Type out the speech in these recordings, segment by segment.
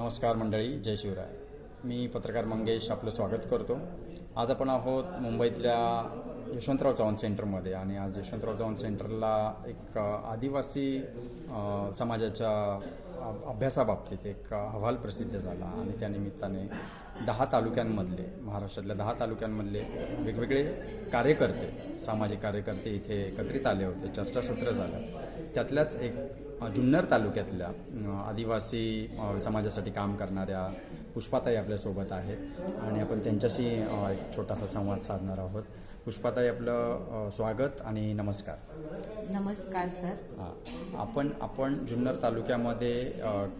नमस्कार मंडळी जय शिवराय. मी पत्रकार मंगेश आपलं स्वागत करतो. आज आपण आहोत मुंबईतल्या यशवंतराव चव्हाण सेंटरमध्ये आणि आज यशवंतराव चव्हाण सेंटरला एक आदिवासी समाजाच्या अभ्यासाबाबतीत एक अहवाल प्रसिद्ध झाला आणि त्या निमित्ताने दहा तालुक्यांमधले महाराष्ट्रातल्या दहा तालुक्यांमधले वेगवेगळे कार्यकर्ते सामाजिक कार्यकर्ते इथे एकत्रित आले होते चर्चासत्र झालं. त्यातल्याच एक जुन्नर तालुक्यातल्या आदिवासी समाजासाठी काम करणाऱ्या पुष्पाताई आपल्यासोबत आहेत आणि आपण त्यांच्याशी एक छोटासा संवाद साधणार आहोत. पुष्पाताई आपलं स्वागत आणि नमस्कार. नमस्कार सर. हा. आपण आपण जुन्नर तालुक्यामध्ये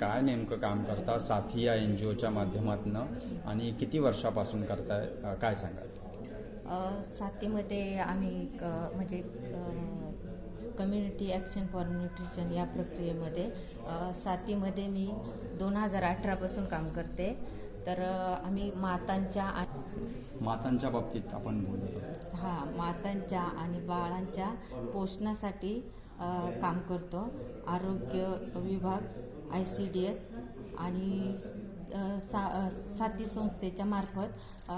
काय नेमकं काम करता साथी या एन जी ओच्या माध्यमातून आणि किती वर्षापासून करताय काय सांगाल? साथीमध्ये आम्ही म्हणजे कम्युनिटी ॲक्शन फॉर न्यूट्रिशन या प्रक्रियेमध्ये साथीमध्ये मी दोन हजार अठरापासून काम करते. तर आम्ही मातांच्या मातांच्या बाबतीत आपण बोलत हा मातांच्या आणि बाळांच्या पोषणासाठी काम करतो. आरोग्य विभाग आय सी डी एस आणि सा साथी संस्थेच्या मार्फत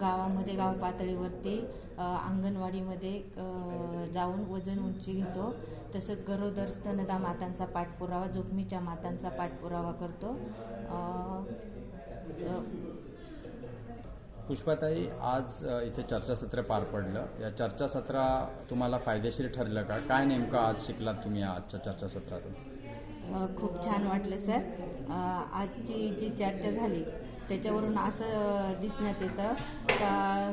गावामध्ये गाव पातळीवरती अंगणवाडीमध्ये जाऊन वजन उंची घेतो. तसंच गरोदर स्तनदा मातांचा पाठपुरावा जोखमीच्या मातांचा पाठपुरावा करतो. पुष्पाताई आज इथे चर्चासत्र पार पडलं. या चर्चासत्रा तुम्हाला फायदेशीर ठरलं का? काय नेमकं आज शिकलात तुम्ही आजच्या चर्चासत्रातून खूप छान वाटलं सर. आजची जी चर्चा झाली त्याच्यावरून असं दिसण्यात येतं का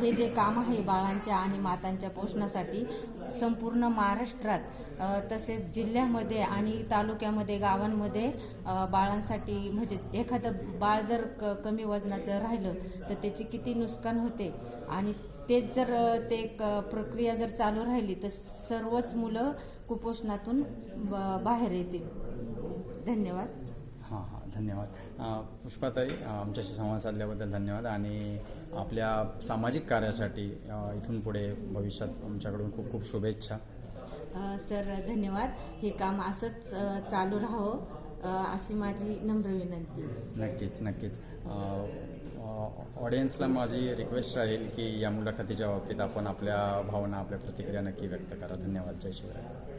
हे जे काम आहे बाळांच्या आणि मातांच्या पोषणासाठी संपूर्ण महाराष्ट्रात तसेच जिल्ह्यामध्ये आणि तालुक्यामध्ये गावांमध्ये बाळांसाठी म्हणजे एखादं बाळ जर क कमी वजनाचं राहिलं तर त्याची किती नुकसान होते आणि तेच जर ते प्रक्रिया जर चालू राहिली तर सर्वच मुलं कुपोषणातून बाहेर येतील. धन्यवाद. हां हां धन्यवाद. पुष्पाताई आमच्याशी संवाद साधल्याबद्दल धन्यवाद. आणि आपल्या सामाजिक कार्यासाठी इथून पुढे भविष्यात आमच्याकडून खूप खूप शुभेच्छा. सर धन्यवाद. हे काम असंच चालू राहावं अशी माझी नम्र विनंती. नक्कीच नक्कीच. ऑडियन्सला माझी रिक्वेस्ट राहील की या मुलाखतीच्या बाबतीत आपण आपल्या भावना आपल्या प्रतिक्रिया नक्की व्यक्त करा. धन्यवाद. जय शिवराय.